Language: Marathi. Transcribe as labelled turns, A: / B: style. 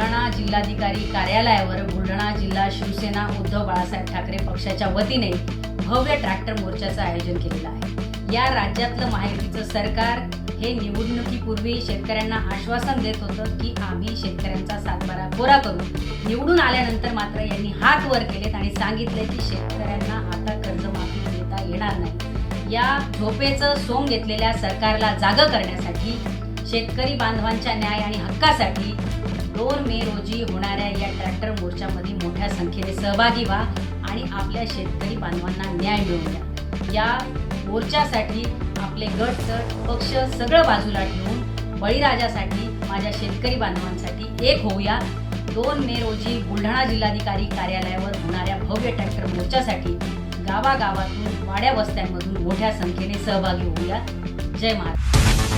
A: बुलढाणा जिल्हाधिकारी कार्यालयावर बुलढाणा जिल्हा शिवसेना उद्धव बाळासाहेब ठाकरे पक्षाच्या वतीने भव्य ट्रॅक्टर मोर्चाचं आयोजन केलेलं आहे. या राज्यातलं महायुतीचं सरकार हे निवडणुकीपूर्वी शेतकऱ्यांना आश्वासन देत होतं की आम्ही शेतकऱ्यांचा सातबारा गोरा करू. निवडून आल्यानंतर मात्र यांनी हात वर केलेत आणि सांगितले की शेतकऱ्यांना आता कर्जमाफी देता येणार नाही. या झोपेचं सोंग घेतलेल्या सरकारला जागं करण्यासाठी शेतकरी बांधवांच्या न्याय आणि हक्कासाठी दोन मे रोजी होणाऱ्या या ट्रॅक्टर मोर्चामध्ये मोठ्या संख्येने सहभागी व्हा आणि आपल्या शेतकरी बांधवांना न्याय मिळवून द्या. या मोर्चासाठी आपले गट गट पक्ष सगळं बाजूला ठेवून बळीराजासाठी माझ्या शेतकरी बांधवांसाठी एक होऊया. दोन मे रोजी बुलढाणा जिल्हाधिकारी कार्यालयावर होणाऱ्या भव्य ट्रॅक्टर मोर्चासाठी गावागावातून वाड्या वस्त्यांमधून मोठ्या संख्येने सहभागी होऊया. जय महाराज.